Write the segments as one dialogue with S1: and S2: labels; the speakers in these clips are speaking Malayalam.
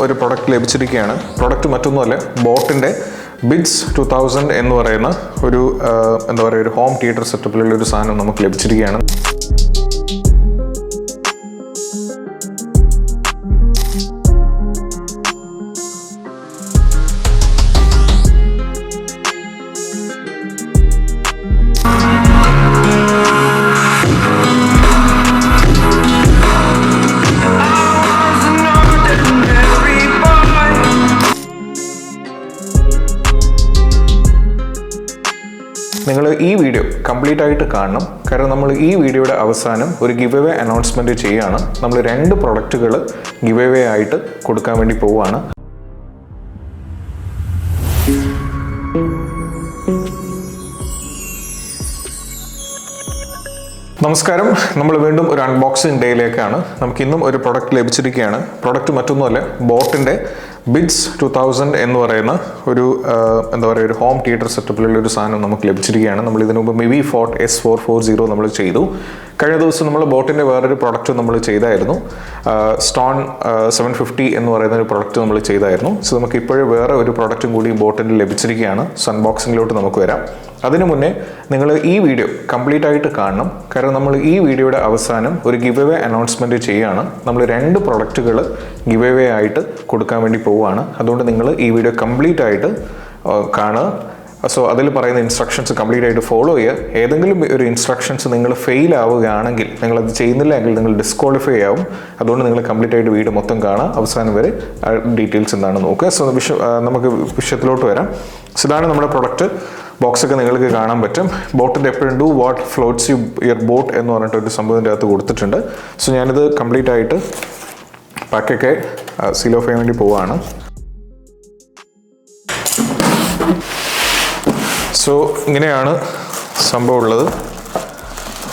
S1: ഒരു പ്രൊഡക്റ്റ് ലഭിച്ചിരിക്കുകയാണ്. പ്രൊഡക്റ്റ് മറ്റൊന്നുമല്ല ബോട്ടിന്റെ ബിഡ്സ് ടു തൗസൻഡ് എന്ന് പറയുന്ന ഒരു എന്താ പറയുക ഒരു ഹോം തിയേറ്റർ സെറ്റപ്പിലുള്ള ഒരു സാധനം നമുക്ക് ലഭിച്ചിരിക്കുകയാണ്. ഈ വീഡിയോ കംപ്ലീറ്റ് ആയിട്ട് കാണണം. കാരണം നമ്മൾ ഈ വീഡിയോയുടെ അവസാനം ഒരു ഗിവ് അവേ അനൗൺസ്മെന്റ് ചെയ്യുകയാണ്. നമ്മൾ രണ്ട് പ്രൊഡക്റ്റുകൾ ഗിവ് അവേ ആയിട്ട് കൊടുക്കാൻ വേണ്ടി പോവുകയാണ്. നമസ്കാരം. നമ്മൾ വീണ്ടും ഒരു അൺബോക്സിംഗ് ഡേയിലേക്കാണ് നമുക്ക് ഇന്നും ഒരു പ്രൊഡക്റ്റ് ലഭിച്ചിരിക്കുകയാണ്. പ്രൊഡക്റ്റ് മറ്റൊന്നുമല്ല ബോട്ടിന്റെ ബിഡ്സ് ടു തൗസൻഡ് എന്ന് പറയുന്ന ഒരു എന്താ പറയുക ഒരു ഹോം തിയേറ്റർ സെറ്റപ്പിലുള്ള ഒരു സാധനം നമുക്ക് ലഭിച്ചിരിക്കുകയാണ്. നമ്മൾ ഇതിനു മുമ്പ് Mivi fort S four four zero നമ്മൾ ചെയ്തു. കഴിഞ്ഞ ദിവസം നമ്മൾ ബോട്ടിന്റെ വേറൊരു പ്രൊഡക്റ്റ് നമ്മൾ ചെയ്തായിരുന്നു. സ്റ്റോൺ സെവൻ ഫിഫ്റ്റി എന്ന് പറയുന്ന ഒരു പ്രൊഡക്റ്റ് നമ്മൾ ചെയ്തായിരുന്നു. സോ നമുക്ക് ഇപ്പോഴും വേറെ ഒരു പ്രൊഡക്റ്റും കൂടി ബോട്ടിന്റെ ലഭിച്ചിരിക്കുകയാണ്. സൺബോക്സിങ്ങിലോട്ട് നമുക്ക് വരാം. അതിനു മുന്നേ നിങ്ങൾ ഈ വീഡിയോ കംപ്ലീറ്റ് ആയിട്ട് കാണണം. കാരണം നമ്മൾ ഈ വീഡിയോയുടെ അവസാനം ഒരു ഗിവ് അവേ അനൗൺസ്മെന്റ് ചെയ്യുകയാണ് നമ്മൾ രണ്ട് പ്രൊഡക്റ്റുകൾ ഗിവ് അവേ ആയിട്ട് കൊടുക്കാൻ വേണ്ടി പോവുകയാണ് അതുകൊണ്ട് നിങ്ങൾ ഈ വീഡിയോ കംപ്ലീറ്റ് ആയിട്ട് കാണുക. സോ അതിൽ പറയുന്ന ഇൻസ്ട്രക്ഷൻസ് കംപ്ലീറ്റ് ആയിട്ട് ഫോളോ ചെയ്യുക. ഏതെങ്കിലും ഒരു ഇൻസ്ട്രക്ഷൻസ് നിങ്ങൾ ഫെയിൽ ആവുകയാണെങ്കിൽ നിങ്ങൾ അത് ചെയ്യുന്നില്ല എങ്കിൽ നിങ്ങൾ ഡിസ്ക്വാളിഫൈ ആവും. അതുകൊണ്ട് നിങ്ങൾ കംപ്ലീറ്റ് ആയിട്ട് വീട് മൊത്തം കാണുക. അവസാനം വരെ ഡീറ്റെയിൽസ് എന്താണ് നോക്കുക. സോ വിഷ നമുക്ക് വിഷയത്തിലോട്ട് വരാം. സോ ഇതാണ് നമ്മുടെ പ്രൊഡക്റ്റ് ബോക്സ് ഒക്കെ നിങ്ങൾക്ക് കാണാൻ പറ്റും. ബോട്ടിന്റെ എപ്പോഴും do what floats you your boat എന്ന് പറഞ്ഞിട്ട് ഒരു സംഭവത്തിന്റെ അകത്ത് കൊടുത്തിട്ടുണ്ട്. സോ ഞാനിത് കംപ്ലീറ്റ് ആയിട്ട് പാക്കൊക്കെ സീൽ ഓഫ് ചെയ്യാൻ വേണ്ടി പോവുകയാണ് സോ ഇങ്ങനെയാണ് സംഭവം ഉള്ളത്.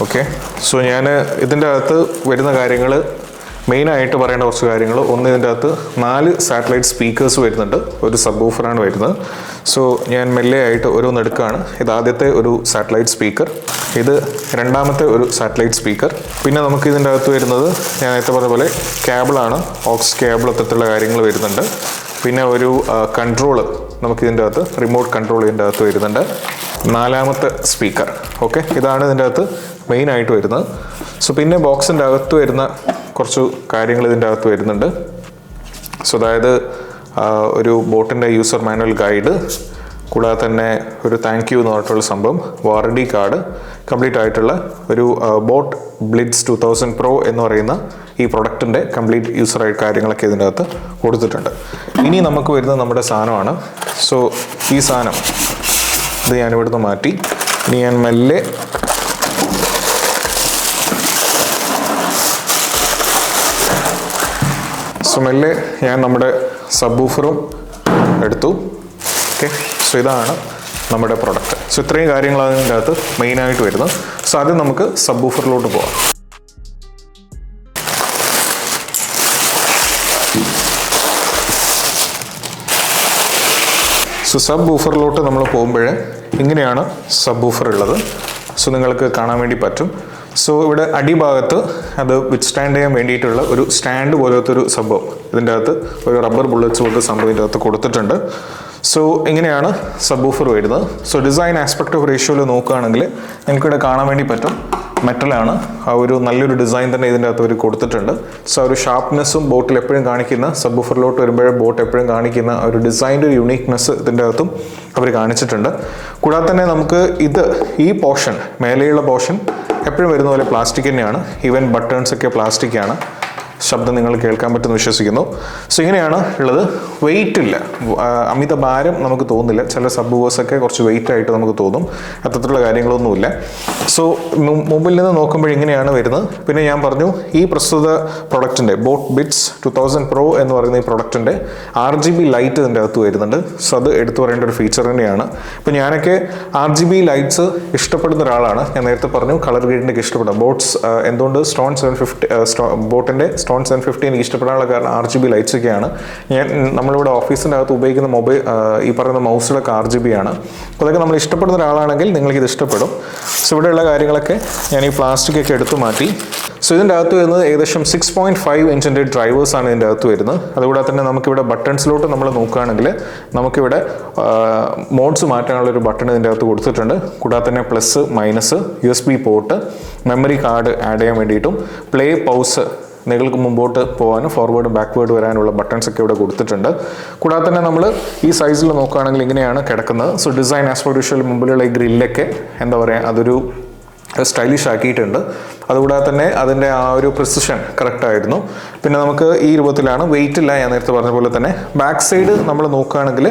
S1: ഓക്കെ. സോ ഞാൻ ഇതിന്റെ അകത്ത് വരുന്ന കാര്യങ്ങൾ മെയിനായിട്ട് പറയേണ്ട കുറച്ച് കാര്യങ്ങൾ. ഒന്ന് ഇതിന്റെ അകത്ത് നാല് സാറ്റലൈറ്റ് സ്പീക്കേഴ്സ് വരുന്നുണ്ട്. ഒരു സബ് ഓഫറാണ് വരുന്നത്. സോ ഞാൻ മെല്ലെ ആയിട്ട് ഓരോന്ന് എടുക്കുകയാണ്. ഇത് ആദ്യത്തെ ഒരു സാറ്റലൈറ്റ് സ്പീക്കർ. ഇത് രണ്ടാമത്തെ ഒരു സാറ്റലൈറ്റ് സ്പീക്കർ. പിന്നെ നമുക്ക് ഇതിന്റെ അകത്ത് വരുന്നത് ഞാൻ നേരത്തെ പറഞ്ഞ പോലെ കേബിളാണ്. ഓക്സ് കേബിൾ അത്തരത്തിലുള്ള കാര്യങ്ങൾ വരുന്നുണ്ട്. പിന്നെ ഒരു കൺട്രോൾ നമുക്ക് ഇതിന്റെ അകത്ത് റിമോട്ട് കൺട്രോൾ ഇതിന്റെ അകത്ത് വരുന്നുണ്ട്. നാലാമത്തെ സ്പീക്കർ. ഓക്കെ? ഇതാണ് ഇതിന്റെ അകത്ത് മെയിൻ ആയിട്ട് വരുന്നത്. സോ പിന്നെ ബോക്സിന്റെ അകത്ത് വരുന്ന കുറച്ച് കാര്യങ്ങൾ ഇതിന്റെ അകത്ത് വരുന്നുണ്ട്. സോ അതായത് ഒരു ബോട്ടിന്റെ യൂസർ മാനുവൽ ഗൈഡ് കൂടാതെ തന്നെ ഒരു താങ്ക് യു എന്ന് പറഞ്ഞിട്ടുള്ള സംഭവം വാറണ്ടി കാർഡ് കംപ്ലീറ്റ് ആയിട്ടുള്ള ഒരു boat blitz two thousand pro എന്ന് പറയുന്ന ഈ പ്രൊഡക്റ്റിന്റെ കംപ്ലീറ്റ് യൂസർ കാര്യങ്ങളൊക്കെ ഇതിന്റെ അകത്ത് കൊടുത്തിട്ടുണ്ട്. ഇനി നമുക്ക് വരുന്നത് നമ്മുടെ സാധനമാണ്. സോ ഈ സാധനം ഇത് ഞാൻ ഇവിടുന്ന് മാറ്റി. ഇനി ഞാൻ മെല്ലെ സോ ഞാൻ നമ്മുടെ സബ്ബൂഫറും എടുത്തു. ഓക്കെ സോ ഇതാണ് നമ്മുടെ പ്രൊഡക്റ്റ് സോ ഇത്രയും കാര്യങ്ങളാണ് ഇതിന്റെ അകത്ത് മെയിനായിട്ട് വരുന്നത്. സോ ആദ്യം നമുക്ക് സബ്ബൂഫറിലോട്ട് പോവാം. സോ സബ് ബൂഫറിലോട്ട് നമ്മൾ പോകുമ്പോൾ ഇങ്ങനെയാണ് സബ് ബൂഫർ ഉള്ളത്. സോ നിങ്ങൾക്ക് കാണാൻ വേണ്ടി പറ്റും. സോ ഇവിടെ അടിഭാഗത്ത് അത് വിത്ത് സ്റ്റാൻഡ് ചെയ്യാൻ വേണ്ടിയിട്ടുള്ള ഒരു സ്റ്റാൻഡ് പോലത്തെ ഒരു സംഭവം. ഇതിന്റെ അകത്ത് ഒരു റബ്ബർ ബുള്ളറ്റ്സ് പോലത്തെ സംഭവം ഇതിന്റെ അകത്ത് കൊടുത്തിട്ടുണ്ട്. സോ എങ്ങനെയാണ് സബ് ഓഫർ വരുന്നത് സോ ഡിസൈൻ ആസ്പെക്ട് ഓഫ് റേഷ്യോയിൽ നോക്കുകയാണെങ്കിൽ നിങ്ങൾക്കിവിടെ കാണാൻ വേണ്ടി പറ്റും. മെറ്റലാണ് ആ ഒരു നല്ലൊരു ഡിസൈൻ തന്നെ ഇതിന്റെ അകത്ത് അവർ കൊടുത്തിട്ടുണ്ട്. സോ ഒരു ഷാർപ്നെസ്സും ബോട്ടിൽ എപ്പോഴും കാണിക്കുന്ന സബ് ഓഫറിലോട്ട് വരുമ്പോഴേ ബോട്ട് എപ്പോഴും കാണിക്കുന്ന ഒരു ഡിസൈന്റെ ഒരു യുണീക്നെസ് ഇതിന്റെ അകത്തും അവർ കാണിച്ചിട്ടുണ്ട്. കൂടാതെ തന്നെ നമുക്ക് ഇത് ഈ പോർഷൻ മേലെയുള്ള പോർഷൻ എപ്പോഴും വരുന്ന പോലെ പ്ലാസ്റ്റിക് തന്നെയാണ്. ഈവൻ ബട്ടൺസ് ഒക്കെ പ്ലാസ്റ്റിക് ആണ്. ശബ്ദം നിങ്ങൾ കേൾക്കാൻ പറ്റുമെന്ന് വിശ്വസിക്കുന്നു. സോ ഇങ്ങനെയാണ് ഉള്ളത്. വെയിറ്റ് ഇല്ല. അമിത ഭാരം നമുക്ക് തോന്നില്ല ചില സബ് ഒക്കെ കുറച്ച് വെയിറ്റ് ആയിട്ട് നമുക്ക് തോന്നും. അത്തരത്തിലുള്ള കാര്യങ്ങളൊന്നുമില്ല. സോ മുമ്പിൽ നിന്ന് നോക്കുമ്പോൾ ഇങ്ങനെയാണ് വരുന്നത്. പിന്നെ ഞാൻ പറഞ്ഞു ഈ പ്രസ്തുത പ്രൊഡക്റ്റിന്റെ boat bits two thousand pro എന്ന് പറയുന്ന ഈ പ്രൊഡക്റ്റിന്റെ ആർ ജി ബി ലൈറ്റ് ഇതിന്റെ അകത്ത് വരുന്നുണ്ട്. സോ അത് എടുത്തു പറയേണ്ട ഒരു ഫീച്ചർ തന്നെയാണ്. ഇപ്പോൾ ഞാനൊക്കെ ആർ ജി ബി ലൈറ്റ്സ് ഇഷ്ടപ്പെടുന്ന ഒരാളാണ്. ഞാൻ നേരത്തെ പറഞ്ഞു കളർ ഗ്രേഡിന്റെ ഇഷ്ടപ്പെടും. ബോട്ട്സ് എന്തുകൊണ്ട്? സ്റ്റോൺ സെവൻ ഫിഫ്റ്റി ബോട്ടിന്റെ സ്റ്റോൺ സെവൻ ഫിഫ്റ്റി എനിക്ക് ഇഷ്ടപ്പെടാനുള്ള കാരണം ആർ ജി ബി ലൈറ്റ്സ് ഒക്കെയാണ്. ഞാൻ നമ്മളിവിടെ ഓഫീസിന്റെ അകത്ത് ഉപയോഗിക്കുന്ന മൊബൈൽ ഈ പറയുന്ന മൗസിലൊക്കെ ആർ ജി ബി ആണ്. അപ്പോൾ അതൊക്കെ നമ്മൾ ഇഷ്ടപ്പെടുന്ന ഒരാളാണെങ്കിൽ നിങ്ങൾക്ക് ഇത് ഇഷ്ടപ്പെടും. സോ ഇവിടെയുള്ള കാര്യങ്ങളൊക്കെ ഞാൻ ഈ പ്ലാസ്റ്റിക് ഒക്കെ എടുത്തു മാറ്റി. സോ ഇതിന്റെ അകത്ത് വരുന്നത് ഏകദേശം സിക്സ് പോയിന്റ് ഫൈവ് ഇഞ്ചിന്റെ ഡ്രൈവേഴ്സ് ആണ് ഇതിന്റെ അകത്ത് വരുന്നത്. അതുകൂടാതെ തന്നെ നമുക്കിവിടെ ബട്ടൺസിലോട്ട് നമ്മൾ നോക്കുകയാണെങ്കിൽ നമുക്കിവിടെ മോഡ്സ് മാറ്റാനുള്ള ഒരു ബട്ടൺ ഇതിന്റെ അകത്ത് കൊടുത്തിട്ടുണ്ട്. കൂടാതെ തന്നെ plus minus U S B port memory card add ചെയ്യാൻ വേണ്ടിയിട്ടും പ്ലേ പൗസ് നിങ്ങൾക്ക് മുമ്പോട്ട് പോകാനും ഫോർവേഡും ബാക്ക്വേർഡ് വരാനുള്ള ബട്ടൺസ് ഒക്കെ ഇവിടെ കൊടുത്തിട്ടുണ്ട്. കൂടാതെ തന്നെ നമ്മൾ ഈ സൈസിൽ നോക്കുകയാണെങ്കിൽ ഇങ്ങനെയാണ് കിടക്കുന്നത്. സോ ഡിസൈൻ ആസ്പോഡിഷ്യൽ മുമ്പിലുള്ള ഈ ഗ്രില്ലൊക്കെ എന്താ പറയുക അതൊരു സ്റ്റൈലിഷ് ആക്കിയിട്ടുണ്ട്. അതുകൂടാതെ തന്നെ അതിന്റെ ആ ഒരു പ്രിസിഷൻ കറക്റ്റായിരുന്നു പിന്നെ നമുക്ക് ഈ രൂപത്തിലാണ് വെയിറ്റ് ഇല്ല ഞാൻ നേരത്തെ പറഞ്ഞ പോലെ തന്നെ ബാക്ക് സൈഡ് നമ്മൾ നോക്കുകയാണെങ്കിൽ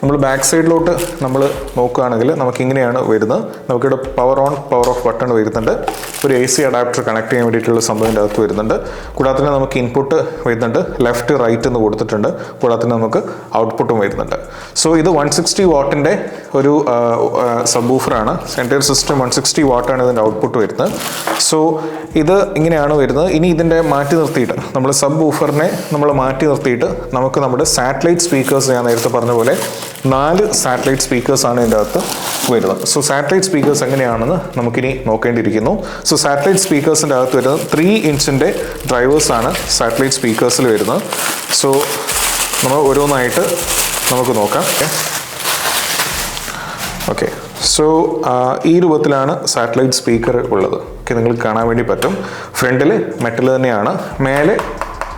S1: നമ്മൾ ബാക്ക് സൈഡിലോട്ട് നമ്മൾ നോക്കുകയാണെങ്കിൽ നമുക്ക് ഇങ്ങനെയാണ് വരുന്നത്. നമുക്കിവിടെ power on power off button വരുന്നുണ്ട്. ഒരു എ സി അഡാപ്റ്റർ കണക്ട് ചെയ്യാൻ വേണ്ടിയിട്ടുള്ള സംഭവത്തിന്റെ അകത്ത് വരുന്നുണ്ട്. കൂടാതെ തന്നെ നമുക്ക് ഇൻപുട്ട് വരുന്നുണ്ട്. ലെഫ്റ്റ് റൈറ്റ് എന്ന് കൊടുത്തിട്ടുണ്ട്. കൂടാതെ തന്നെ നമുക്ക് ഔട്ട്പുട്ടും വരുന്നുണ്ട്. സോ ഇത് വൺ സിക്സ്റ്റി വാട്ടിന്റെ ഒരു സബൂഫറാണ് സെന്റർ സിസ്റ്റം വൺ സിക്സ്റ്റി വാട്ടാണ് ഇതിന്റെ ഔട്ട്പുട്ട് വരുന്നത്. സോ ഇത് ഇങ്ങനെയാണ് വരുന്നത്. ഇനി ഇതിന്റെ മാറ്റി നിർത്തിയിട്ട് നമ്മൾ സബ് ഊഫറിനെ നമ്മൾ മാറ്റി നിർത്തിയിട്ട് നമുക്ക് നമ്മുടെ സാറ്റലൈറ്റ് സ്പീക്കേഴ്സ് ഞാൻ നേരത്തെ പറഞ്ഞ പോലെ നാല് സാറ്റലൈറ്റ് സ്പീക്കേഴ്സാണ് ഇതിന്റെ അകത്ത് വരുന്നത്. സോ സാറ്റലൈറ്റ് സ്പീക്കേഴ്സ് എങ്ങനെയാണെന്ന് നമുക്കിനി നോക്കേണ്ടിയിരിക്കുന്നു. സോ സാറ്റലൈറ്റ് സ്പീക്കേഴ്സിന്റെ അകത്ത് വരുന്നത് ത്രീ ഇഞ്ചിന്റെ ഡ്രൈവേഴ്സാണ് സാറ്റലൈറ്റ് സ്പീക്കേഴ്സിൽ വരുന്നത്. സോ നമ്മൾ ഓരോന്നായിട്ട് നമുക്ക് നോക്കാം. ഓക്കെ സോ ഈ രൂപത്തിലാണ് സാറ്റലൈറ്റ് സ്പീക്കർ ഉള്ളത്. ഓക്കെ നിങ്ങൾക്ക് കാണാൻ വേണ്ടി പറ്റും. ഫ്രണ്ടിൽ മെറ്റൽ തന്നെയാണ്. മേലെ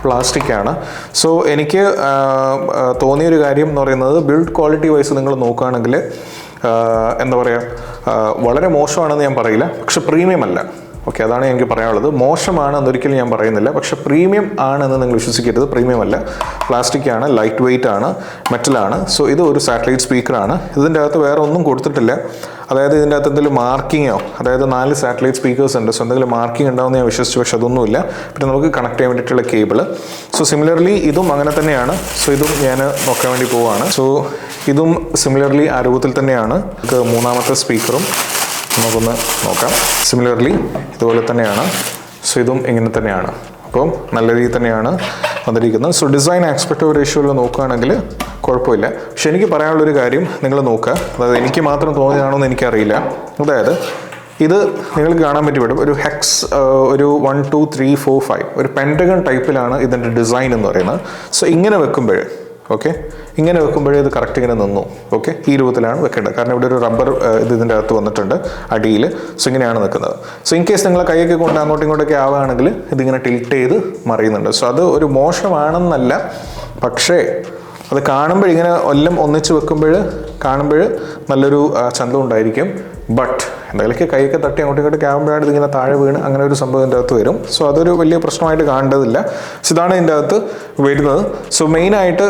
S1: പ്ലാസ്റ്റിക് ആണ് സോ എനിക്ക് തോന്നിയൊരു കാര്യം എന്ന് പറയുന്നത് ബിൽഡ് ക്വാളിറ്റി വൈസ് നിങ്ങൾ നോക്കുകയാണെങ്കിൽ എന്താ പറയുക വളരെ മോശമാണെന്ന് ഞാൻ പറയില്ല പക്ഷെ പ്രീമിയം അല്ല. ഓക്കെ അതാണ് എനിക്ക് പറയാനുള്ളത്. മോശമാണ് എന്നൊരിക്കലും ഞാൻ പറയുന്നില്ല പക്ഷെ പ്രീമിയം ആണെന്ന് നിങ്ങൾ വിശ്വസിക്കരുത്. പ്രീമിയം അല്ല. പ്ലാസ്റ്റിക് ആണ് ലൈറ്റ് വെയിറ്റ് ആണ് മെറ്റലാണ്. സോ ഇത് ഒരു സാറ്റലൈറ്റ് സ്പീക്കറാണ്. ഇതിന്റെ അകത്ത് വേറെ ഒന്നും കൊടുത്തിട്ടില്ല. അതായത് ഇതിന്റെ അകത്ത് എന്തെങ്കിലും മാർക്കിങ്ങോ അതായത് നാല് സാറ്റലൈറ്റ് സ്പീക്കേഴ്സ് ഉണ്ട് സോ എന്തെങ്കിലും മാർക്കിംഗ് ഉണ്ടാവുമെന്ന് ഞാൻ വിശ്വസിച്ചു പക്ഷെ അതൊന്നുമില്ല. പിന്നെ നമുക്ക് കണക്ട് ചെയ്യാൻ വേണ്ടിയിട്ടുള്ള കേബിൾ സോ സിമിലർലി ഇതും അങ്ങനെ തന്നെയാണ്. സോ ഇതും ഞാൻ നോക്കാൻ വേണ്ടി പോവുകയാണ് സോ ഇതും സിമിലർലി ആ രൂപത്തിൽ തന്നെയാണ്. നമുക്ക് മൂന്നാമത്തെ സ്പീക്കറും നമുക്കൊന്ന് നോക്കാം. സിമിലർലി ഇതുപോലെ തന്നെയാണ്. സോ ഇതും ഇങ്ങനെ തന്നെയാണ്. അപ്പം നല്ല രീതിയിൽ തന്നെയാണ്. വന്നിരിക്കുന്നത്. സോ ഡിസൈൻ ആസ്പെക്ട് റേഷ്യോയിൽ നോക്കുകയാണെങ്കിൽ കുഴപ്പമില്ല. പക്ഷെ എനിക്ക് പറയാനുള്ളൊരു കാര്യം നിങ്ങൾ നോക്കുക. അതായത് എനിക്ക് മാത്രം തോന്നിയതാണോ എന്ന് എനിക്കറിയില്ല. അതായത് ഇത് നിങ്ങൾക്ക് കാണാൻ പറ്റി വിടും ഒരു ഹെക്സ് ഒരു one two three four five ഒരു പെന്റഗൺ ടൈപ്പിലാണ് ഇതിന്റെ ഡിസൈൻ എന്ന് പറയുന്നത്. സോ ഇങ്ങനെ വെക്കുമ്പോൾ ഓക്കെ ഇങ്ങനെ വെക്കുമ്പോഴേ ഇത് കറക്റ്റ് ഇങ്ങനെ നിന്നു. ഓക്കെ ഈ രൂപത്തിലാണ് വെക്കേണ്ടത്. കാരണം ഇവിടെ ഒരു റബ്ബർ ഇത് ഇതിന്റെ അകത്ത് വന്നിട്ടുണ്ട്. അടിയിൽ സോ ഇങ്ങനെയാണ് നിൽക്കുന്നത്. സോ ഇൻ കേസ് നിങ്ങൾ കൈയൊക്കെ കൊണ്ട് അങ്ങോട്ടും ഇങ്ങോട്ടൊക്കെ ആവുകയാണെങ്കിൽ ഇതിങ്ങനെ ടിൽറ്റ് ചെയ്ത് മറിയുന്നുണ്ട്. സോ അത് ഒരു മോശമാണെന്നല്ല. പക്ഷേ അത് കാണുമ്പോൾ ഇങ്ങനെ എല്ലാം ഒന്നിച്ച് വെക്കുമ്പോൾ കാണുമ്പോൾ നല്ലൊരു ചന്തം ഉണ്ടായിരിക്കും. ബട്ട് എന്തെങ്കിലുമൊക്കെ കൈയൊക്കെ തട്ടി അങ്ങോട്ടും ഇങ്ങോട്ടൊക്കെ ആകുമ്പോഴാണ് ഇതിങ്ങനെ താഴെ വീണ് അങ്ങനെ ഒരു സംഭവം ഇതിന്റെ അകത്ത് വരും. സോ അതൊരു വലിയ പ്രശ്നമായിട്ട് കാണേണ്ടതില്ല. സോ ഇതാണ് ഇതിന്റെ അകത്ത് വരുന്നത്. സോ മെയിനായിട്ട്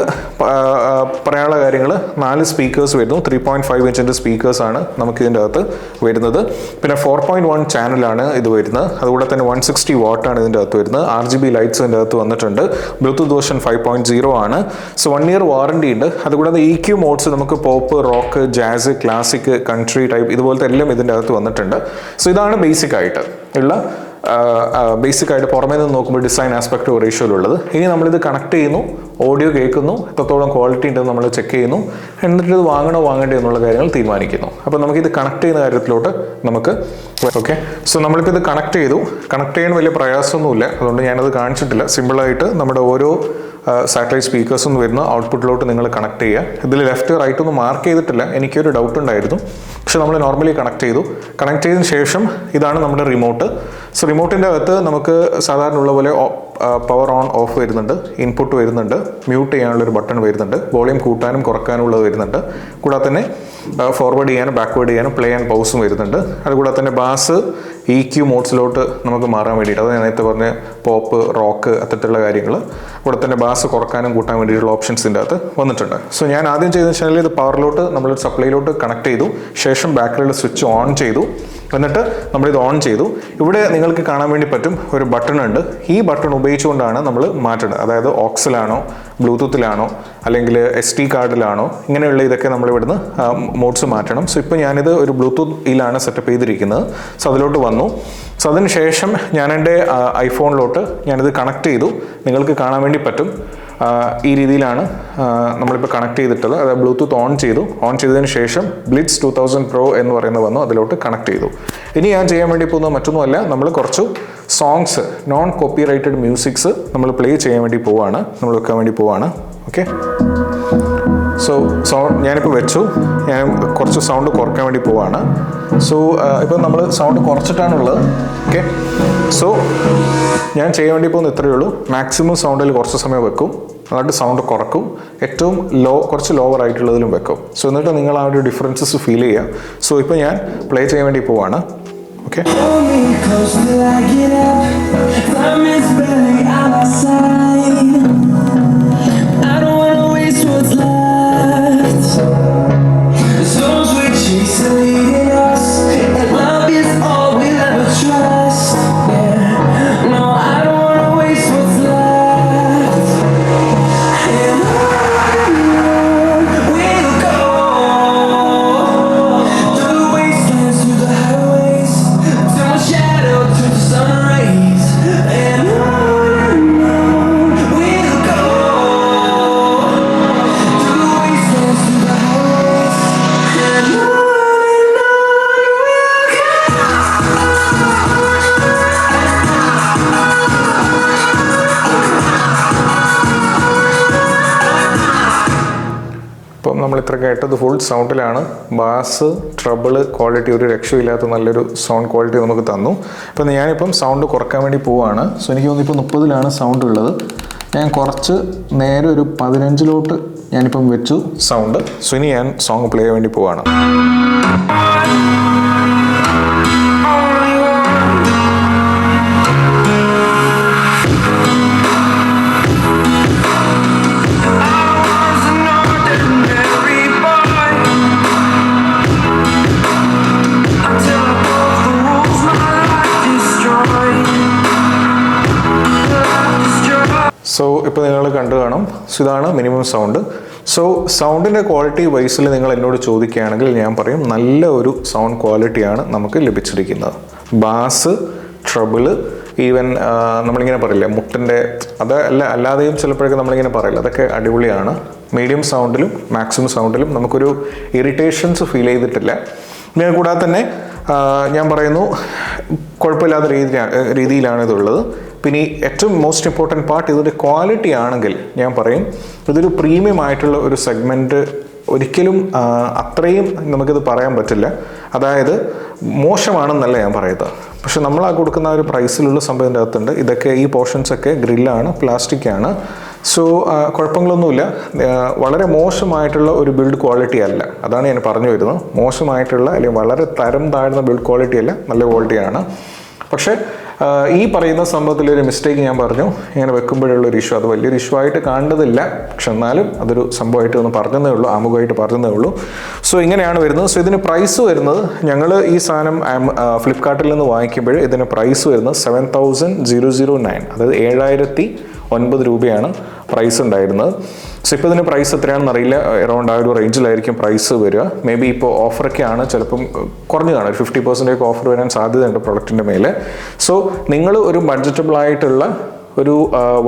S1: പറയാനുള്ള കാര്യങ്ങൾ നാല് സ്പീക്കേഴ്സ് വരുന്നു. ത്രീ പോയിന്റ് ഫൈവ് ഇഞ്ചിന്റെ സ്പീക്കേഴ്സാണ് നമുക്ക് ഇതിന്റെ അകത്ത് വരുന്നത്. പിന്നെ ഫോർ പോയിന്റ് വൺ ചാനലാണ് ഇത് വരുന്നത്. അതുകൂടെ തന്നെ വൺ സിക്സ്റ്റി വാട്ടാണ് ഇതിന്റെ അകത്ത് വരുന്നത്. ആർ ജി ബി ലൈറ്റ്സ് ഇതിന്റെ അകത്ത് വന്നിട്ടുണ്ട്. Bluetooth version five point zero ആണ്. സോ വൺ ഇയർ വാറണ്ടി ഉണ്ട്. അതുകൂടാതെ ഇ ക്യൂ മോഡ്സ് നമുക്ക് pop rock jazz classic country type ഇതുപോലത്തെ എല്ലാം ഇതിന്റെ അകത്ത് വന്നിട്ടുണ്ട്. സോ ഇതാണ് ബേസിക് ആയിട്ട് ഉള്ള ബേസിക് ആയിട്ട് പുറമേ നിന്ന് നോക്കുമ്പോൾ ഡിസൈൻ ആസ്പെക്ട് റേഷ്യോയിലുള്ളത് ഇനി നമ്മളിത് കണക്ട് ചെയ്യുന്നു ഓഡിയോ കേൾക്കുന്നു എത്രത്തോളം ക്വാളിറ്റി ഉണ്ടെന്ന് നമ്മൾ ചെക്ക് ചെയ്യുന്നു എന്നിട്ട് ഇത് വാങ്ങണോ വാങ്ങണ്ടേ എന്നുള്ള കാര്യങ്ങൾ തീരുമാനിക്കുന്നു. അപ്പോൾ നമുക്ക് ഇത് കണക്ട് ചെയ്യുന്ന കാര്യത്തിലോട്ട് നമുക്ക് ഓക്കെ സോ നമ്മളിപ്പോൾ ഇത് കണക്ട് ചെയ്തു. കണക്ട് ചെയ്യാൻ വലിയ പ്രയാസമൊന്നുമില്ല. അതുകൊണ്ട് ഞാനത് കാണിച്ചിട്ടില്ല. സിമ്പിളായിട്ട് നമ്മുടെ ഓരോ സാറ്റലൈറ്റ് സ്പീക്കേഴ്സ് എന്ന് വരുന്ന ഔട്ട്പുട്ടിലോട്ട് നിങ്ങൾ കണക്ട് ചെയ്യുക. ഇതിൽ ലെഫ്റ്റ് റൈറ്റ് ഒന്നും മാർക്ക് ചെയ്തിട്ടില്ല. എനിക്കൊരു ഡൗട്ട് ഉണ്ടായിരുന്നു. പക്ഷെ നമ്മൾ നോർമലി കണക്ട് ചെയ്തു. കണക്ട് ചെയ്തതിന് ശേഷം ഇതാണ് നമ്മുടെ റിമോട്ട് സോ റിമോട്ടിന്റെ അകത്ത് നമുക്ക് സാധാരണ ഉള്ള പോലെ പവർ ഓൺ ഓഫ് വരുന്നുണ്ട്. ഇൻപുട്ട് വരുന്നുണ്ട്. മ്യൂട്ട് ചെയ്യാനുള്ള ഒരു ബട്ടൺ വരുന്നുണ്ട്. വോളിയം കൂട്ടാനും കുറക്കാനും ഉള്ളത് വരുന്നുണ്ട്. കൂടാതെ തന്നെ ഫോർവേഡ് ചെയ്യാനും ബാക്ക്വേഡ് ചെയ്യാനും പ്ലേ ആൻഡ് പൗസും വരുന്നുണ്ട്. അതുകൂടാതെ തന്നെ ബാസ് ഇ ക്യൂ മോഡ്സിലോട്ട് നമുക്ക് മാറാൻ വേണ്ടിയിട്ട് അതായത് നേരത്തെ പറഞ്ഞ പോപ്പ് റോക്ക് അത്തരത്തിലുള്ള കാര്യങ്ങൾ കൂടെ തന്നെ ബാസ് കുറക്കാനും കൂട്ടാൻ വേണ്ടിയിട്ടുള്ള ഓപ്ഷൻസ് ഇതിന്റെ അകത്ത് വന്നിട്ടുണ്ട്. സോ ഞാൻ ആദ്യം ചെയ്തെന്ന് വെച്ചാൽ ഇത് പവറിലോട്ട് നമ്മൾ സപ്ലൈയിലോട്ട് കണക്ട് ചെയ്തു. ശേഷം ബാക്കിലുള്ള സ്വിച്ച് ഓൺ ചെയ്തു. എന്നിട്ട് ഇത് ഓൺ ചെയ്തു. ഇവിടെ നിങ്ങൾക്ക് കാണാൻ വേണ്ടി പറ്റും ഒരു ബട്ടൺ ഉണ്ട്. ഈ ബട്ടൺ ഉപയോഗിച്ചുകൊണ്ടാണ് നമ്മൾ മാറ്റുന്നത്. അതായത് ഓക്സിലാണോ ബ്ലൂടൂത്തിലാണോ അല്ലെങ്കിൽ എസ് ടി കാർഡിലാണോ ഇങ്ങനെയുള്ള ഇതൊക്കെ നമ്മൾ ഇവിടുന്ന് മോഡ്സ് മാറ്റണം. സോ ഇപ്പോൾ ഞാനിത് ഒരു ബ്ലൂടൂത്തിലാണ് സെറ്റപ്പ് ചെയ്തിരിക്കുന്നത്. സോ അതിലോട്ട് വന്നു. സോ അതിന് ശേഷം ഞാൻ എന്റെ ഐഫോണിലോട്ട് ഞാനിത് കണക്ട് ചെയ്തു. നിങ്ങൾക്ക് കാണാൻ വേണ്ടി പറ്റും. ഈ രീതിയിലാണ് നമ്മളിപ്പോൾ കണക്ട് ചെയ്തിട്ടുള്ളത്. അതായത് ബ്ലൂടൂത്ത് ഓൺ ചെയ്തു. ഓൺ ചെയ്തതിന് ശേഷം ബ്ലിറ്റ്സ് ടു തൗസൻഡ് പ്രോ എന്ന് പറയുന്നത് വന്നു. അതിലോട്ട് കണക്ട് ചെയ്തു. ഇനി ഞാൻ ചെയ്യാൻ വേണ്ടി പോകുന്നത് മറ്റൊന്നുമല്ല. നമ്മൾ കുറച്ച് songs non copyrighted musics നമ്മൾ പ്ലേ ചെയ്യാൻ വേണ്ടി പോവാണ്. നമ്മൾ വെക്കാൻ വേണ്ടി പോവാണ്. ഓക്കെ സോ സൗണ്ട് ഞാനിപ്പോൾ വെച്ചു. ഞാൻ കുറച്ച് സൗണ്ട് കുറയ്ക്കാൻ വേണ്ടി പോവാണ്. സോ ഇപ്പം നമ്മൾ സൗണ്ട് കുറച്ചിട്ടാണുള്ളത്. ഓക്കെ സോ ഞാൻ ചെയ്യാൻ വേണ്ടി പോകുന്ന ഇത്രയേ ഉള്ളൂ. മാക്സിമം സൗണ്ടിൽ കുറച്ച് സമയം വെക്കും. എന്നിട്ട് സൗണ്ട് കുറക്കും. ഏറ്റവും ലോ കുറച്ച് ലോവർ ആയിട്ടുള്ളതിലും വെക്കും. സോ എന്നിട്ട് നിങ്ങൾ ആ ഒരു ഡിഫറൻസസ് ഫീൽ ചെയ്യുക സോ ഇപ്പോൾ ഞാൻ പ്ലേ ചെയ്യാൻ വേണ്ടി പോവാണ്. Okay.
S2: I don't wanna waste what's left.
S1: നമ്മൾ ഇത്ര കേട്ടത് ഫുൾ സൗണ്ടിലാണ് ബാസ് ട്രബിൾ ക്വാളിറ്റി ഒരു രക്ഷയില്ലാത്ത നല്ലൊരു സൗണ്ട് ക്വാളിറ്റി നമുക്ക് തന്നു. അപ്പം ഞാനിപ്പം സൗണ്ട് കുറയ്ക്കാൻ വേണ്ടി പോവാണ്. സോ എനിക്ക് തോന്നുന്നു ഇപ്പോൾ മുപ്പതിലാണ് സൗണ്ട് ഉള്ളത്. ഞാൻ കുറച്ച് നേരെ ഒരു പതിനഞ്ചിലോട്ട് ഞാനിപ്പം വെച്ചു സൗണ്ട് സോ ഇനി ഞാൻ സോങ് പ്ലേ ചെയ്യാൻ വേണ്ടി പോവാണ്. ഇപ്പോൾ നിങ്ങൾ കണ്ടു കാണും. സോ ഇതാണ് മിനിമം സൗണ്ട് സോ സൗണ്ടിന്റെ ക്വാളിറ്റി വൈസിൽ നിങ്ങൾ എന്നോട് ചോദിക്കുകയാണെങ്കിൽ ഞാൻ പറയും നല്ല ഒരു സൗണ്ട് ക്വാളിറ്റിയാണ് നമുക്ക് ലഭിച്ചിരിക്കുന്നത്. ബാസ് ട്രബിൾ ഈവൻ നമ്മളിങ്ങനെ പറയില്ലേ മുട്ടിന്റെ അത് അല്ല അല്ലാതെയും ചിലപ്പോഴൊക്കെ നമ്മളിങ്ങനെ പറയില്ല അതൊക്കെ അടിപൊളിയാണ്. മീഡിയം സൗണ്ടിലും മാക്സിമം സൗണ്ടിലും നമുക്കൊരു ഇറിറ്റേഷൻസ് ഫീൽ ചെയ്തിട്ടില്ല. പിന്നെ കൂടാതെ തന്നെ ഞാൻ പറയുന്നു കുഴപ്പമില്ലാത്ത രീതിയിലാണ് രീതിയിലാണ് ഇതുള്ളത്. പിന്നെ ഏറ്റവും മോസ്റ്റ് ഇമ്പോർട്ടന്റ് പാർട്ട് ഇതിന്റെ ക്വാളിറ്റി ആണെങ്കിൽ ഞാൻ പറയും ഇതൊരു പ്രീമിയം ആയിട്ടുള്ള ഒരു സെഗ്മെന്റ് ഒരിക്കലും അത്രയും നമുക്കിത് പറയാൻ പറ്റില്ല. അതായത് മോശമാണെന്നല്ല ഞാൻ പറയുന്നത്. പക്ഷെ നമ്മൾ ആ കൊടുക്കുന്ന ഒരു പ്രൈസിലുള്ള സംഭവത്തിന്റെ അകത്തുണ്ട്. ഇതൊക്കെ ഈ പോർഷൻസൊക്കെ ഗ്രില്ലാണ് പ്ലാസ്റ്റിക്കാണ് സോ കുഴപ്പങ്ങളൊന്നുമില്ല. വളരെ മോശമായിട്ടുള്ള ഒരു ബിൽഡ് ക്വാളിറ്റി അല്ല. അതാണ് ഞാൻ പറഞ്ഞു വരുന്നത്. മോശമായിട്ടുള്ള അല്ലെങ്കിൽ വളരെ തരം താഴ്ന്ന ബിൽഡ് ക്വാളിറ്റി അല്ല നല്ല ക്വാളിറ്റിയാണ് പക്ഷേ ഈ പറയുന്ന സംഭവത്തിൽ ഒരു മിസ്റ്റേക്ക് ഞാൻ പറഞ്ഞു. ഇങ്ങനെ വെക്കുമ്പോഴുള്ള ഒരു ഇഷ്യൂ അത് വലിയൊരു ഇഷ്യൂ ആയിട്ട് കാണേണ്ടതില്ല പക്ഷെ എന്നാലും അതൊരു സംഭവമായിട്ട് ഒന്ന് പറഞ്ഞതേ ഉള്ളൂ. ആമുഖമായിട്ട് പറഞ്ഞതേ ഉള്ളൂ. സോ ഇങ്ങനെയാണ് വരുന്നത്. സോ ഇതിന് പ്രൈസ് വരുന്നത് ഞങ്ങൾ ഈ സാധനം ഫ്ലിപ്കാർട്ടിൽ നിന്ന് വാങ്ങിക്കുമ്പോൾ ഇതിന് പ്രൈസ് വരുന്നത് seven thousand zero zero nine അതായത് ഏഴായിരത്തി ഒൻപത് രൂപയാണ്. പ്രൈസ് ഉണ്ടായിരുന്നത്. സോ ഇപ്പോൾ ഇതിന് പ്രൈസ് എത്രയാണെന്ന് അറിയില്ല. എറൗണ്ട് ആ ഒരു റേഞ്ചിലായിരിക്കും പ്രൈസ് വരിക. മേ ബി ഇപ്പോൾ ഓഫറൊക്കെയാണ് ചിലപ്പം കുറഞ്ഞു ഒരു ഫിഫ്റ്റി പെർസെന്റേജ് ഓഫർ വരാൻ സാധ്യതയുണ്ട് പ്രൊഡക്റ്റിന്റെ മേലെ. സോ നിങ്ങൾ ഒരു ബഡ്ജറ്റബിൾ ആയിട്ടുള്ള ഒരു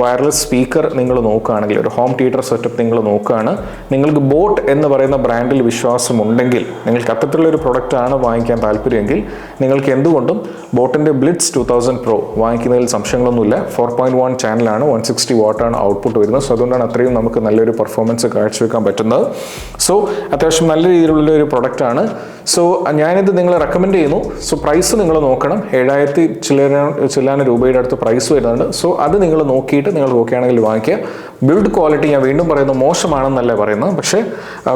S1: വയർലെസ് സ്പീക്കർ നിങ്ങൾ നോക്കുകയാണെങ്കിൽ ഒരു ഹോം തിയേറ്റർ സെറ്റപ്പ് നിങ്ങൾ നോക്കുകയാണ്. നിങ്ങൾക്ക് ബോട്ട് എന്ന് പറയുന്ന ബ്രാൻഡിൽ വിശ്വാസമുണ്ടെങ്കിൽ നിങ്ങൾക്ക് അത്തരത്തിലുള്ള ഒരു പ്രൊഡക്റ്റ് ആണ് വാങ്ങിക്കാൻ താല്പര്യമെങ്കിൽ നിങ്ങൾക്ക് എന്തുകൊണ്ടും ബോട്ടിന്റെ ബ്ലിറ്റ്സ് ടു തൗസൻഡ് പ്രോ വാങ്ങിക്കുന്നതിൽ സംശയങ്ങളൊന്നുമില്ല. ഫോർ പോയിന്റ് വൺ ചാനലാണ് വൺ സിക്സ്റ്റി വാട്ടാണ് ഔട്ട്പുട്ട് വരുന്നത്. സോ അതുകൊണ്ടാണ് അത്രയും നമുക്ക് നല്ലൊരു പെർഫോമൻസ് കാഴ്ചവെക്കാൻ പറ്റുന്നത്. സോ അത്യാവശ്യം നല്ല രീതിയിലുള്ള ഒരു പ്രൊഡക്റ്റാണ് സോ ഞാനിത് നിങ്ങൾ റെക്കമെൻഡ് ചെയ്യുന്നു. സോ പ്രൈസ് നിങ്ങൾ നോക്കണം. ഏഴായിരത്തി ചില രൂപയുടെ അടുത്ത് പ്രൈസ് വരുന്നുണ്ട്. സോ അത് നിങ്ങൾ നോക്കിയിട്ട് നിങ്ങൾ നോക്കുകയാണെങ്കിൽ വാങ്ങിക്കുക. ബിൽഡ് ക്വാളിറ്റി ഞാൻ വീണ്ടും പറയുന്നു മോശമാണെന്നല്ല പറയുന്നത്. പക്ഷേ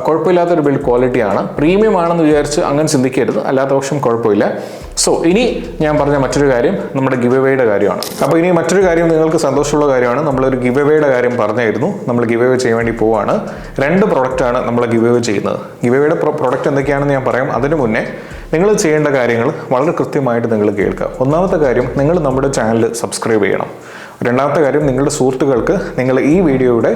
S1: കുഴപ്പമില്ലാത്തൊരു ബിൽഡ് ക്വാളിറ്റിയാണ് പ്രീമിയം ആണെന്ന് വിചാരിച്ച് അങ്ങനെ ചിന്തിക്കരുത്. അല്ലാത്ത പക്ഷം കുഴപ്പമില്ല. സോ ഇനി ഞാൻ പറഞ്ഞ മറ്റൊരു കാര്യം നമ്മുടെ ഗിവ് കാര്യമാണ്. അപ്പോൾ ഇനി മറ്റൊരു കാര്യം നിങ്ങൾക്ക് സന്തോഷമുള്ള കാര്യമാണ്. നമ്മളൊരു ഗിവ് എവേയുടെ കാര്യം പറഞ്ഞായിരുന്നു. നമ്മൾ ഗിവ് ചെയ്യാൻ വേണ്ടി പോവാണ്. രണ്ട് പ്രൊഡക്റ്റാണ് നമ്മൾ ഗിവ് ചെയ്യുന്നത്. ഗിവ് എവേയുടെ പ്രൊഡക്റ്റ് എന്തൊക്കെയാണെന്ന് ഞാൻ പറയാം. അതിനു മുന്നേ നിങ്ങൾ ചെയ്യേണ്ട കാര്യങ്ങൾ വളരെ കൃത്യമായിട്ട് നിങ്ങൾ കേൾക്കുക. ഒന്നാമത്തെ കാര്യം നിങ്ങൾ നമ്മുടെ ചാനൽ സബ്സ്ക്രൈബ് ചെയ്യണം. രണ്ടാമത്തെ കാര്യം നിങ്ങളുടെ സുഹൃത്തുക്കൾക്ക് നിങ്ങൾ ഈ വീഡിയോയുടെ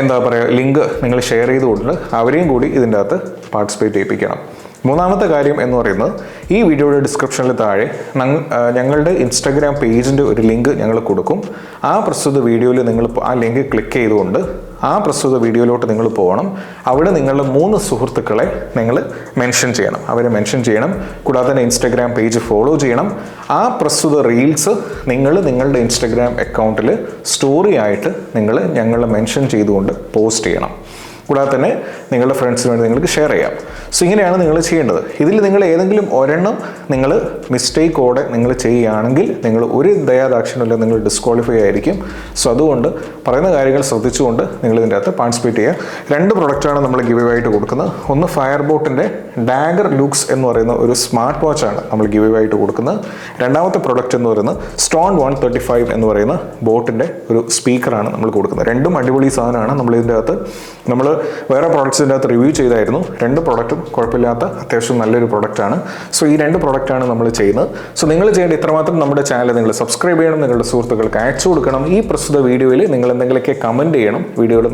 S1: എന്താ പറയുക ലിങ്ക് നിങ്ങൾ ഷെയർ ചെയ്തുകൊണ്ട് അവരെയും കൂടി ഇതിന്റെ അകത്ത് പാർട്ടിസിപ്പേറ്റ് ചെയ്യിപ്പിക്കണം. മൂന്നാമത്തെ കാര്യം എന്ന് പറയുന്നത് ഈ വീഡിയോയുടെ ഡിസ്ക്രിപ്ഷനിൽ താഴെ ഞങ്ങളുടെ ഇൻസ്റ്റാഗ്രാം പേജിന്റെ ഒരു ലിങ്ക് ഞങ്ങൾ കൊടുക്കും. ആ പ്രസ്തുത വീഡിയോയിൽ നിങ്ങൾ ആ ലിങ്ക് ക്ലിക്ക് ചെയ്തുകൊണ്ട് ആ പ്രസ്തുത വീഡിയോയിലോട്ട് നിങ്ങൾ പോകണം. അവിടെ നിങ്ങളുടെ മൂന്ന് സുഹൃത്തുക്കളെ നിങ്ങൾ മെൻഷൻ ചെയ്യണം. അവരെ മെൻഷൻ ചെയ്യണം. കൂടാതെ തന്നെ ഇൻസ്റ്റാഗ്രാം പേജ് ഫോളോ ചെയ്യണം. ആ പ്രസ്തുത റീൽസ് നിങ്ങൾ നിങ്ങളുടെ ഇൻസ്റ്റാഗ്രാം അക്കൗണ്ടിൽ സ്റ്റോറി ആയിട്ട് നിങ്ങൾ ഞങ്ങളെ മെൻഷൻ ചെയ്തുകൊണ്ട് പോസ്റ്റ് ചെയ്യണം. കൂടാതെ തന്നെ നിങ്ങളുടെ ഫ്രണ്ട്സിന് വേണ്ടി നിങ്ങൾക്ക് ഷെയർ ചെയ്യാം. സോ ഇങ്ങനെയാണ് നിങ്ങൾ ചെയ്യേണ്ടത്. ഇതിൽ നിങ്ങൾ ഏതെങ്കിലും ഒരെണ്ണം നിങ്ങൾ മിസ്റ്റേക്കോടെ നിങ്ങൾ ചെയ്യുകയാണെങ്കിൽ നിങ്ങൾ ഒരു ദയാദാക്ഷിണ്യമില്ല നിങ്ങൾ ഡിസ്ക്വാളിഫൈ ആയിരിക്കും. സോ അതുകൊണ്ട് പറയുന്ന കാര്യങ്ങൾ ശ്രദ്ധിച്ചുകൊണ്ട് നിങ്ങൾ ഇതിന്റെ അകത്ത് പാർട്ടിസിപ്പേറ്റ് ചെയ്യുക. രണ്ട് പ്രൊഡക്റ്റാണ് നമ്മൾ ഗിവ് ആയിട്ട് കൊടുക്കുന്നത്. ഒന്ന് ഫയർ ബോട്ടിന്റെ ഡാഗർ ലുക്സ് എന്ന് പറയുന്ന ഒരു സ്മാർട്ട് വാച്ചാണ് നമ്മൾ ഗിവ് ആയിട്ട് കൊടുക്കുന്നത്. രണ്ടാമത്തെ പ്രൊഡക്റ്റ് എന്ന് പറയുന്നത് സ്റ്റോൺ വൺ തേർട്ടി ഫൈവ് എന്ന് പറയുന്ന ബോട്ടിന്റെ ഒരു സ്പീക്കറാണ് നമ്മൾ കൊടുക്കുന്നത്. രണ്ടും അടിപൊളി സാധനമാണ്. നമ്മൾ ഇതിന്റെ അകത്ത് നമ്മൾ വേറെ പ്രോഡക്ട്സിന്റെ അകത്ത് റിവ്യൂ ചെയ്തായിരുന്നു. രണ്ട് പ്രോഡക്റ്റും കുഴപ്പമില്ലാത്ത അത്യാവശ്യം നല്ലൊരു പ്രോഡക്റ്റാണ് സോ ഈ രണ്ട് പ്രോഡക്റ്റാണ് നമ്മൾ ചെയ്യുന്നത്. സോ നിങ്ങൾ ചെയ്യേണ്ട ഇത്രമാത്രം നമ്മുടെ ചാനൽ നിങ്ങൾ സബ്സ്ക്രൈബ് ചെയ്യണം നിങ്ങളുടെ സുഹൃത്തുക്കൾക്ക് അയച്ചു കൊടുക്കണം. ഈ പ്രസ്തുത വീഡിയോയിൽ നിങ്ങൾ എന്തെങ്കിലുമൊക്കെ കമന്റ് ചെയ്യണം വീഡിയോയുടെ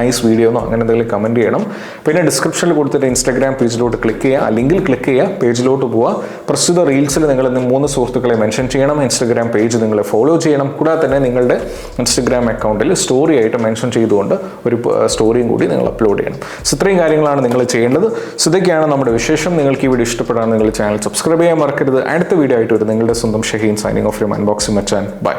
S1: നൈസ് വീഡിയോ എന്നോ അങ്ങനെ എന്തെങ്കിലും കമന്റ് ചെയ്യണം. പിന്നെ ഡിസ്ക്രിപ്ഷനിൽ കൊടുത്തിട്ട് ഇൻസ്റ്റാഗ്രാം പേജിലോട്ട് ക്ലിക്ക് ചെയ്യുക. അല്ലെങ്കിൽ ക്ലിക്ക് ചെയ്യുക പേജിലോട്ട് പോവുക. പ്രസ്തുത റീൽസിൽ നിങ്ങൾ മൂന്ന് സുഹൃത്തുക്കളെ മെൻഷൻ ചെയ്യണം. ഇൻസ്റ്റാഗ്രാം പേജ് നിങ്ങൾ ഫോളോ ചെയ്യണം. കൂടാതെ തന്നെ നിങ്ങളുടെ ഇൻസ്റ്റാഗ്രാം അക്കൗണ്ടിൽ സ്റ്റോറി ആയിട്ട് മെൻഷൻ ചെയ്തുകൊണ്ട് ഒരു സ്റ്റോറിയും കൂടി നിങ്ങൾ അപ്ലോഡ് ചെയ്യണം. സോ ഇത്രയും കാര്യങ്ങളാണ് നിങ്ങൾ ചെയ്യേണ്ടത്. സോ ഇതൊക്കെയാണ് നമ്മുടെ വിശേഷം. നിങ്ങൾക്ക് ഈ വീഡിയോ ഇഷ്ടപ്പെടാൻ നിങ്ങൾ ചാനൽ സബ്സ്ക്രൈബ് ചെയ്യാൻ മറക്കരുത്. അടുത്ത വീഡിയോ ആയിട്ട് വരും. നിങ്ങളുടെ സ്വന്തം Shaheen signing off you unboxing Machan by